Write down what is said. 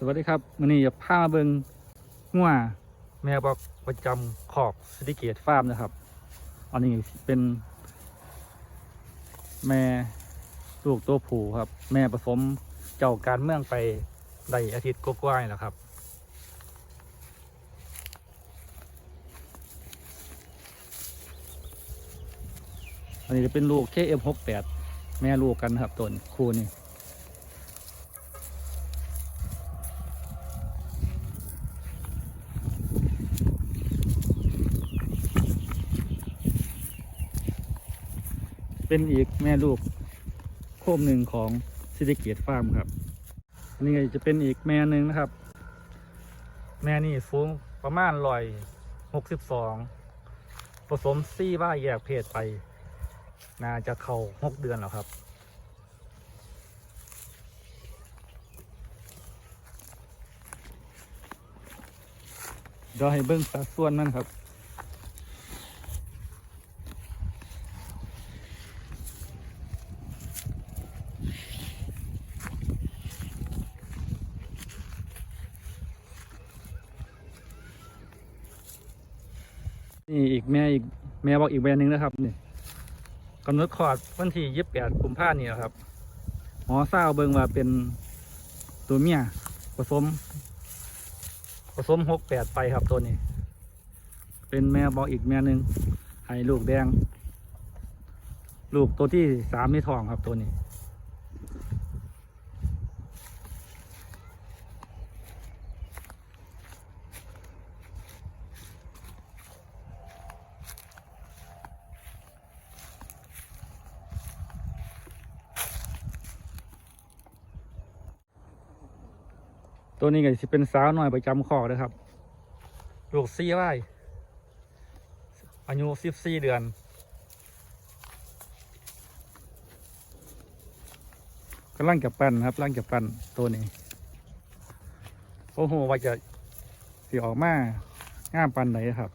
สวัสดีครับวันนี้จะพามาเบิงงัวแมวบอกประจำขอบสติเกตฟาร์มนะครับ อันนี้เป็น แม่ลูกตัวผู้ครับ แม่ผสมเจ้าการเมืองไปได้อาทิตย์กว่าๆนี่แล้วครับ อันนี้จะเป็นลูก KM68 แม่ลูกกันครับตัวคู่นี้ เป็นอีกแม่ลูกโคมหนึ่งของซิติเกียตฟาร์มครับนนี้ก็จะเป็นอีกแม่หนึ่งนะครับ แม่นี่สูงประมาณร้อยหกสิบสองผสมซี่ว่าแยกเพศไป น่าจะเข้าหกเดือนแล้วครับ เดี๋ยวให้เบิ้งสัดส่วนมันครับ นี่อีกแม่อีกแม่บอกอีกแบรนด์หนึ่งนะครับนี่กำหนดคอดวันที่ยี่สิบแปดกุมภาพันธ์นี่แหละครับหมอทราบเบิ่งว่าเป็นตัวเมียผสม ผสมหกแปดไปครับตัวนี้ เป็นแม่บอกอีกแม่หนึ่งให้ลูกแดง ลูกตัวที่สามในท้องครับตัวนี้ ตัวนี้ก็จะเป็นสาวหน่อยประจำคอกนะครับ ลูกซี่ไร่อายุสิบสี่เดือน ก็ร่างกับปั้นครับร่างกับปั้นตัวนี้ โอ้โหว่าจะสีออกมางามปันไหนครับ